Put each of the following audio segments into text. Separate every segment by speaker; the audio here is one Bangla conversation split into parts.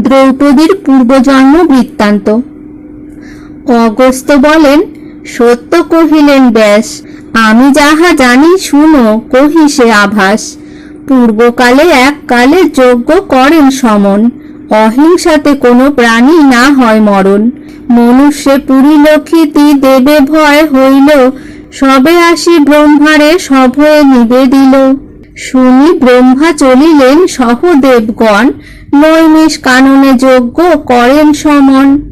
Speaker 1: দ্রৌপদীর পূর্বজন্ম বৃত্তান্ত। অগস্ত্য বলেন, সত্য কহিলেন ব্যাস আমি যাহা জানি, শুনো, কহি সে আভাস। পূর্বকালে এক কালে যজ্ঞ করেন সমন, অহিংসাতে কোনো প্রাণী না হয় মরণ। মনুষ্যে ক্ষিতি দেবে ভয় হইল, সবে আসি ব্রহ্মারে সভয়ে নিবেদিল। শুনি ব্রহ্মা চলিলেন সহদেবগণ। নৈমিষ কাননে যজ্ঞ করেন সমন।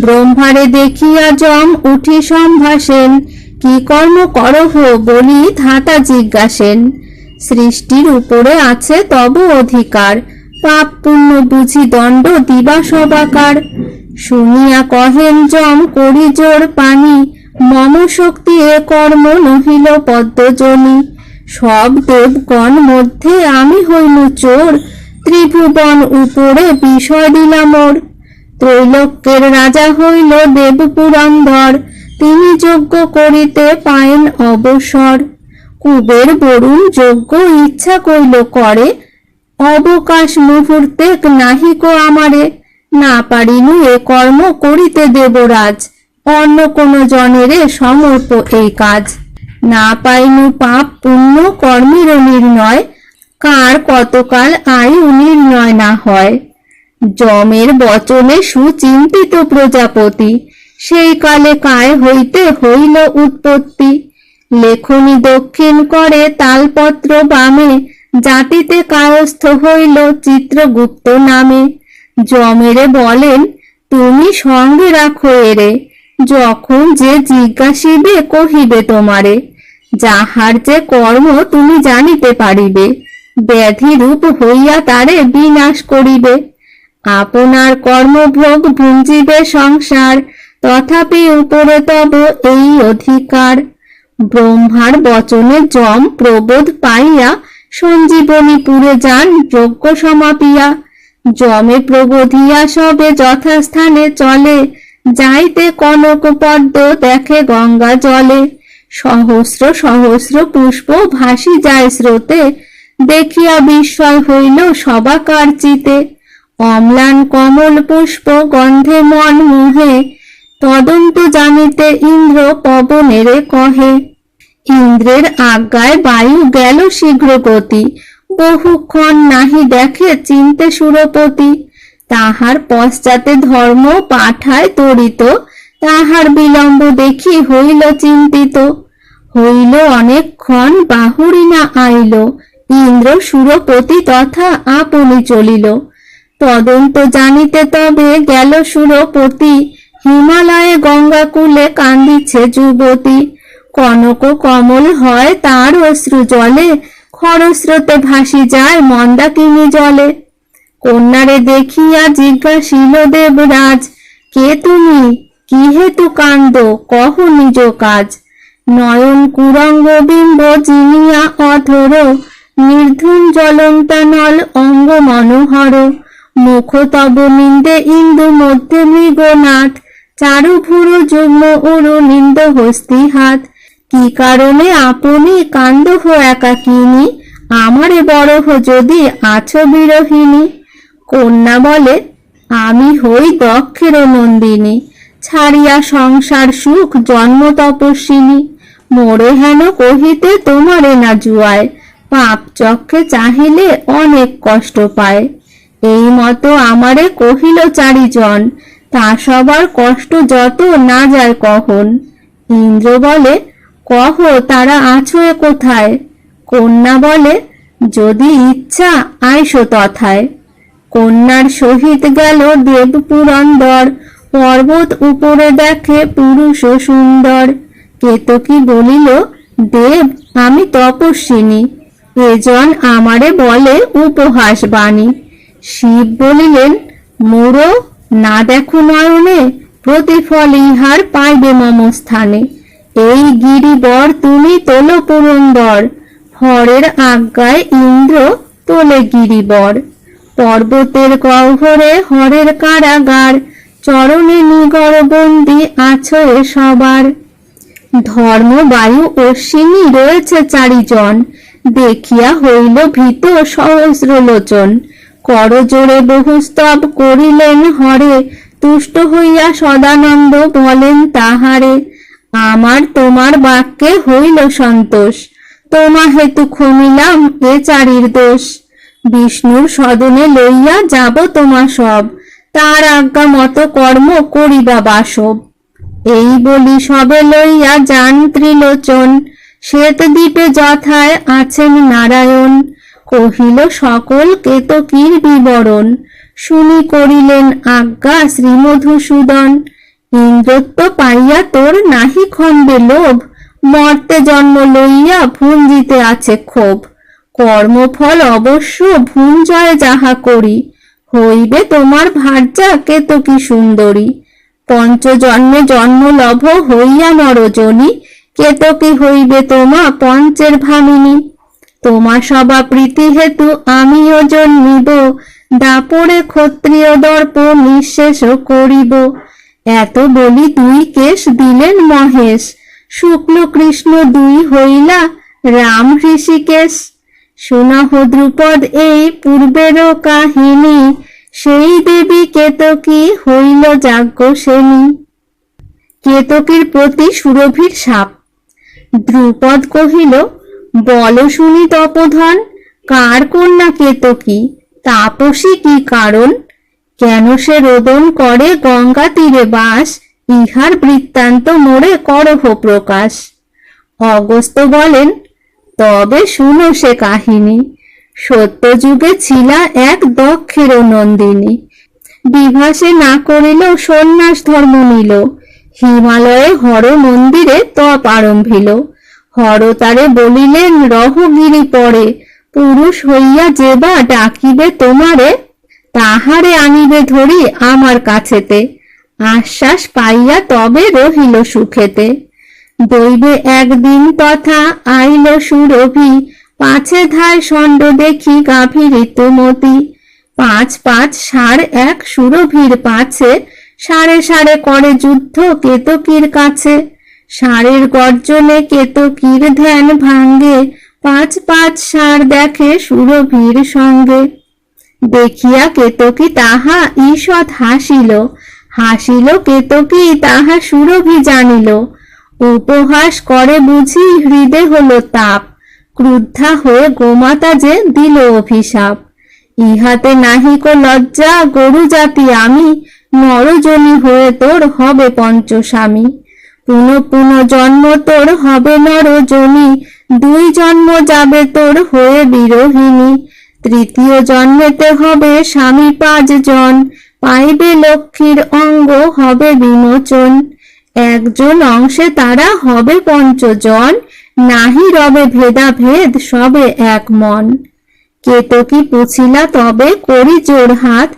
Speaker 1: ব্রহ্মারে দেখিয়া যম উঠি সম্ভাসেন কি কর্ম করহ বলি ধাতা জিজ্ঞাসেন। সৃষ্টির উপরে আছে তব অধিকার। পাপ পুণ্য বুঝি দণ্ড দিবা সবাকার। শুনিয়া কহেন যম করি জোর পানি। মম শক্তি এ কর্ম নহিল পদ্মজনী। সব দেবগণ মধ্যে আমি হইল চোর, ত্রিভুবন উপরে বিষয় দিলাম ওর ত্রৈলোক্যের রাজা হইল দেব পুরন্দর তিনি যজ্ঞ করিতে পায়েন অবসর। কুবের বরুণ যজ্ঞ ইচ্ছা কইল করে, অবকাশ মুহূর্তে নাহিক আমারে। না পারিনু এ কর্ম করিতে দেবরাজ, অন্য কোন জনেরে সমর্প এই কাজ। না পাইনু পাপ পুণ্য কর্মের নির্ণয়, কার কতকাল আয়ু নির্ণয় না হয়? যমের বচনে সুচিন্তিত প্রজাপতি, সেই কালে কায় হইতে হইল উৎপত্তি। লেখনি দক্ষিণ করে তালপত্র বামে, জাতিতে কায়স্থ হইল চিত্রগুপ্ত নামে। যমেরে বলেন, তুমি সঙ্গে রাখো এরে, যখন যে জিজ্ঞাসিবে কহিবে তোমারে। যাহার যে কর্ম তুমি জানিতে পারিবে ব্যাধি রূপ হইয়া তারে বিনাশ করিবে। আপনার কর্মভোগ ভুঞ্জিবে সংসার, তথাপি উপরে তব এই অধিকার। ব্রহ্মার বচনে যম প্রবোধ পাইয়া সঞ্জীবনী পুরে যান যজ্ঞ সমাপিয়া। যমে প্রবোধিয়া সবে যথাস্থানে চলে, যাইতে কনক পদ্ম দেখে গঙ্গা জলে। সহস্র সহস্র পুষ্প ভাসি যায় স্রোতে। দেখিয়া বিস্ময় হইল সবাকার চিতে। অম্লান কমল পুষ্প গন্ধে মন মুহে। তদন্ত জানিতে ইন্দ্র পবনেরে কহে, ইন্দ্রের আজ্ঞায় বায়ু গেল শীঘ্র গতি। বহুক্ষণ নাহি দেখে চিনতে সুরপতি। তাহার পশ্চাতে ধর্ম পাঠায় তরিত তাহার বিলম্ব দেখি হইল চিন্তিত। হইল অনেকক্ষণ বাহুরি না আইল। ইন্দ্র সুরপতি তথা আপনি চলিল। তদন্ত জানিতে তবে গেল সুরপতি হিমালয়ে গঙ্গাকুলে কান্দিছে যুবতী। কনক কমল হয় তার অশ্রু জলে। খরস্রোতে ভাসি যায় মন্দাকিনী জলে। কন্যারে দেখিয়া জিজ্ঞাসিল দেবরাজ, কে তুমি? কি হেতু কান্দ? কহ নিজ কাজ? নয়ন কুরঙ্গ বিম্ব জিনিয়া অধর নির্ধুম জ্বলন্তানল অঙ্গ মনোহর। মুখ তব নিন্দে ইন্দু মধ্যে মৃগনাথ চারু ভুরু যুগ্ম উরু নিন্দ হস্তি হাত। কি কারণে আপনি কান্দ হো একাকিনী? আমারে বড় হো যদি আছো বিরহিনী কন্যা বলে, আমি হই দক্ষের নন্দিনী। ছাড়িয়া সংসার সুখ জন্ম তপস্বিনী মোরে হেন কহিতে তোমারে না জুয়ায়। পাপ চক্ষে চাহিলে অনেক কষ্ট পায়। এই মতো আমারে কহিল চারিজন, তা সবার কষ্ট যত না যায় কখন? ইন্দ্র বলে, কহ, তারা আছো কোথায়? কন্যা বলে, যদি ইচ্ছা আইসো তথায়। কন্যার সহিত গেল দেব পুরন্দর পর্বত উপরে দেখে পুরুষ সুন্দর। কেতকী বলিল, দেব, আমি তপস্বিনী। এজন আমারে বলে উপহাস বাণী। শিব বলিলেন মোরো না দেখো নয়নে প্রতিফল ইহার পাইবে মম স্থানে এই গিরিবর তুমি তোল পুরন্দর, হরের আজ্ঞায় ইন্দ্র তোলে গিরিবর। পর্বতের গহ্বরে হরের কারাগার, চরণে নিগর বন্দি আছো সবার। ধর্ম, বায়ু অশ্বিনী রয়েছে চারিজন। দেখিয়া হইল ভীত সহস্র লোচন করজোড়ে বহুস্তব করিলেন হরে, তুষ্ট হইয়া সদানন্দ বলেন তাহারে, আমার তোমার বাক্যে হইল সন্তোষ। তোমা হেতু ক্ষমিলাম এ চারির দোষ। বিষ্ণুর সদনে লইয়া যাব তোমা সব। তার আজ্ঞা মতো কর্ম করিবা বাসব এই বলি সবে লইয়া যান ত্রিলোচন। শ্বেত দ্বীপে যথায় আছেন নারায়ণ। কহিল, সকল কেতকীর বিবরণ। শুনি করিলেন আজ্ঞা শ্রীমধুসূদন। ইন্দ্রত্ব পাইয়া তোর নাহি খণ্ডে লোভ। মর্তে জন্ম লইয়া ভুঞ্জিতে আছে ক্ষোভ। কর্মফল অবশ্য ভুঞ্জয় যাহা করি। হইবে তোমার ভার্যা কেতকী সুন্দরী। পঞ্চজন্মে জন্মলভ হইয়া নরজনী, কেতকী হইবে তোমা পঞ্চের ভামিনী। তোমা সবা প্রীতি হেতু আমিও জন্মিব, দাপরে ক্ষত্রিয় দর্প নিঃশেষ করিব। এত বলি দুই কেশ দিলেন মহেশ, শুক্ল কৃষ্ণ দুই হইলা রাম ঋষিকেশ। সুনহ দ্রুপদ এই পূর্বেরও কাহিনী সেই দেবী কেতকী হইল যাজ্ঞ সেনী। কেতকীর প্রতি সুরভির সাপ। দ্রুপদ কহিল, বল শুনি তপধন, কার কন্যা কেতকী? তাপসী কি কারণ? কেন সে রোদন করে গঙ্গা তীরে বাস? ইহার বৃত্তান্ত মোড়ে করহ প্রকাশ। অগস্ত বলেন, তবে শুনো সে কাহিনী। সত্যযুগে ছিলা এক দক্ষের নন্দিনী। বিভাসে না করিল সন্ন্যাস ধর্ম নিল। হিমালয়ে হর মন্দিরে তপ আরম্ভিল। হর তারে বলিলেন রহগিরি পরে। পুরুষ হইয়া যেবা ডাকিবে তোমারে, তাহারে আনিবে ধরি আমার কাছেতে। আশ্বাস পাইয়া তবে রহিল সুখেতে। দৈবে একদিন তথা আইল সুরভি পাছে ধায় ষণ্ড দেখি গাভী ঋতুমতি। পাঁচ পাঁচ সার এক সুরভীর পাছে, সাড়ে সাড়ে করে যুদ্ধ কেতকীর কাছে। ষাঁড়ের গর্জনে কেতকীর ধ্যান ভাঙ্গে পাঁচ পাঁচ সার দেখে সুরভীর সঙ্গে। দেখিয়া কেতকী তাহা ঈষৎ হাসিল হাসিল কেতকী তাহা সুরভি জানিল। উপহাস করে বুঝি হৃদে হলো তাপ। ক্রুদ্ধা হয়ে গোমাতা যে দিল অভিশাপ। ইহাতে নাহিক লজ্জা, গরু জাতি আমি, নরজনী হয়ে তোর হবে পঞ্চস্বামী। পুনঃ পুনঃ জন্ম তোর হবে নরজনী, দুই জন্ম যাবে তোর হয়ে বিরোহিণী। তৃতীয় জন্মেতে হবে স্বামী পাঁচজন, পাইবে লক্ষ্মীর অঙ্গ হবে বিমোচন। একজন অংশে তারা হবে পঞ্চজন নাহি রবে ভেদাভেদ, সবে এক মন। কেতকী পুছিলা তবে করি জোর হাত।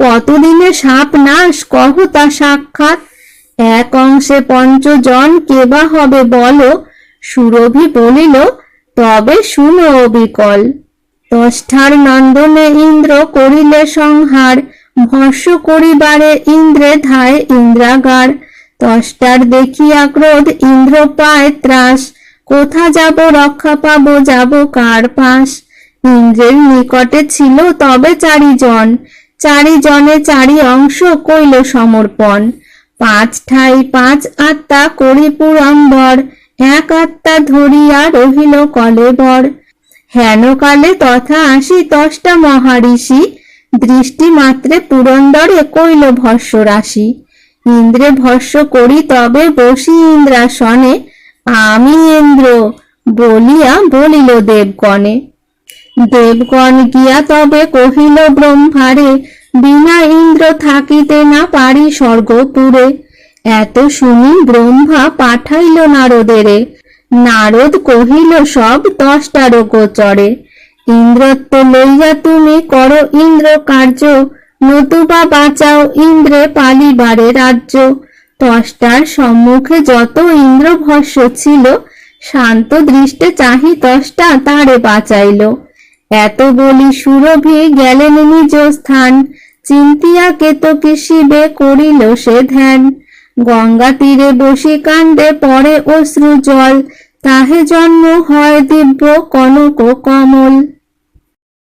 Speaker 1: কতদিনে সাপ নাশ, কহ তা সাক্ষাৎ। এক অংশে পঞ্চজন কেবা হবে বলো। সুরভি বলিল, তবে শুনো অবিকল। তষ্ঠার নন্দনে ইন্দ্র করিলে সংহার। ভস্য করিবারে ইন্দ্রে ধায় ইন্দ্রাগার। দষ্টার দেখিয়া ক্রোধ ইন্দ্র পায় ত্রাস। কোথা যাব, রক্ষা পাবো, যাব কার পাশ? ইন্দ্রের নিকটে ছিল তবে চারিজন। চারিজনে চারি অংশ কইল সমর্পণ। পাঁচ ঠাই পাঁচ আত্মা করি পুরম্বর। এক আত্মা ধরিয়া রহিল কলেবর হেনকালে তথা আসি দশটা মহারিষি দৃষ্টি মাত্রে পুরন্দরে কইল ভস্য রাশি ইন্দ্রে ভস্য করি তবে বসি ইন্দ্রাসনে। আমি ইন্দ্র বলিয়া বলিল, দেবগণে, দেবগণ গিয়া তবে কহিল, ব্রহ্মারে, বিনা ইন্দ্র থাকিতে না পারি স্বর্গপুরে। এত শুনি ব্রহ্মা পাঠাইল নারদেরে। নারদ কহিল, সব দশটার গোচরে ইন্দ্রত্ব লইয়া তুমি করো ইন্দ্র কার্য নতুবা বাঁচাও ইন্দ্রে পালিবারে রাজ্য। দশটার সম্মুখে যত ইন্দ্রভস্য ছিল, শান্ত দৃষ্টে চাহি দশটা তারে বাঁচাইল। এত বলি সুরভি গেলেন নিজ স্থান, চিন্তিয়া কেতকী শিবে করিল সে ধ্যান। গঙ্গা তীরে বসি কাণ্ডে পরে অশ্রু জল, তাহে জন্ম হয় দিব্য কনক কমল।